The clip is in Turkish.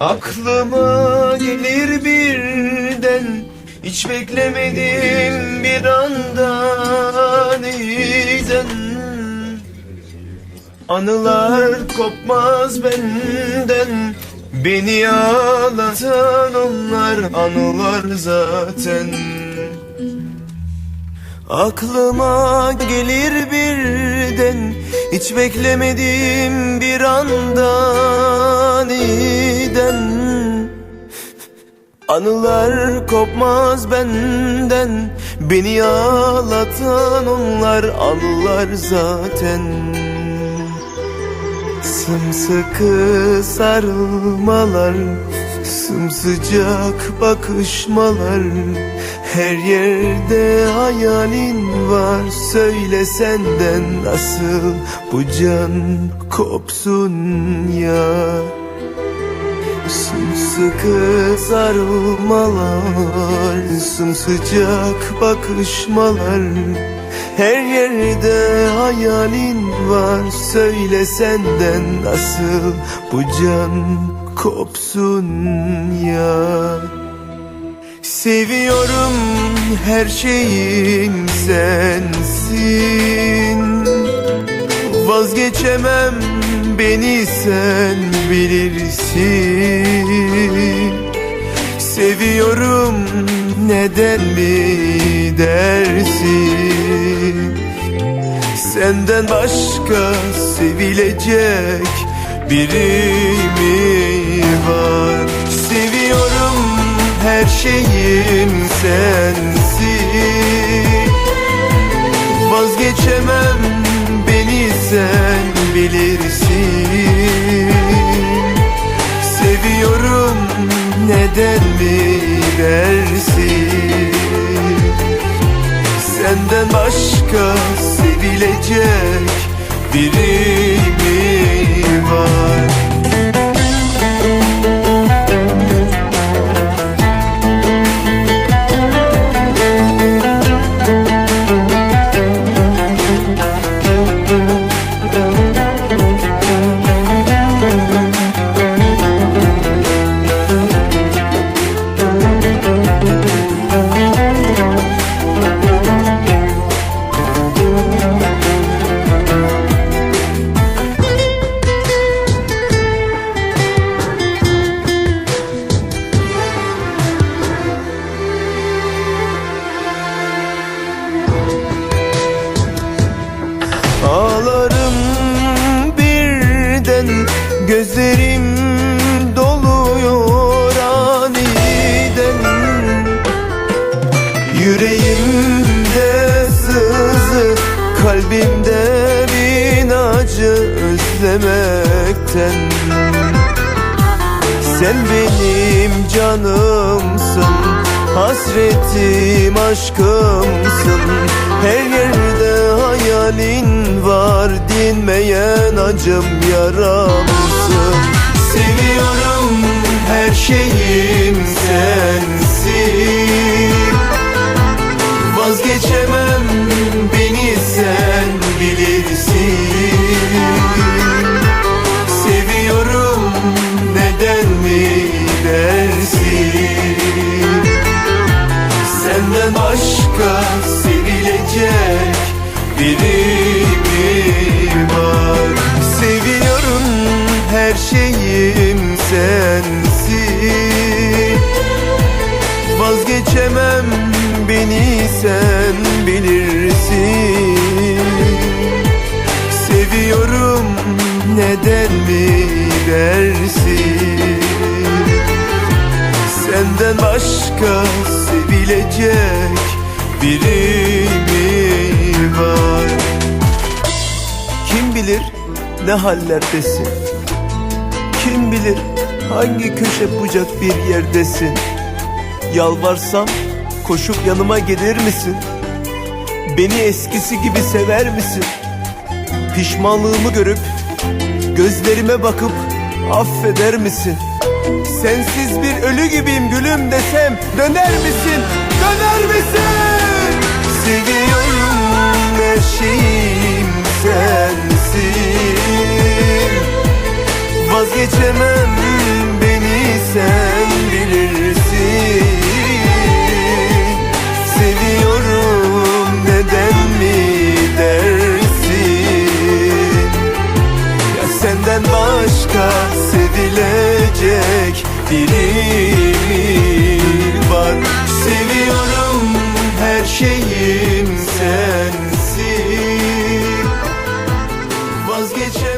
Aklıma gelir birden Hiç beklemedim bir anda aniden Anılar kopmaz benden Beni ağlatan onlar anılar zaten Aklıma gelir birden Hiç beklemedim bir anda aniden Anılar kopmaz benden Beni ağlatan onlar anılar zaten. Sımsıkı sarılmalar Sımsıcak bakışmalar Her yerde hayalin var. Söyle senden nasıl bu can kopsun ya? Sımsıkı sarılmalar Sımsıcak bakışmalar Her yerde hayalin var Söyle senden nasıl bu can kopsun ya. Seviyorum her şeyim sensin. Vazgeçemem beni sen bilirsin. Seviyorum neden mi dersin Senden başka sevilecek biri mi var? Seviyorum her şeyim sensin Vazgeçemem beni sen bilirsin. Seviyorum neden mi dersin? Senden başka sevilecek biri Gözlerim doluyor aniden. Yüreğimde sızı Kalbimde bin acı özlemekten. Sen benim canımsın Hasretim aşkımsın. Her yerde hayalin var Dinmeyen acım yaramsın. Seviyorum her şeyim sensin. Vazgeçemem beni her şeyim sensin. Vazgeçemem beni sen bilirsin. Seviyorum neden mi dersin? Senden başka sevilecek biri mi var? Kim bilir ne hallerdesin Kim bilir hangi köşe bucak bir yerdesin Yalvarsam koşup yanıma gelir misin? Beni eskisi gibi sever misin? Pişmanlığımı görüp gözlerime bakıp affeder misin? Sensiz bir ölü gibiyim gülüm desem döner misin? Döner misin? Seviyorum takdiri var Seviyorum her şeyim sensin. Vazgeçemem.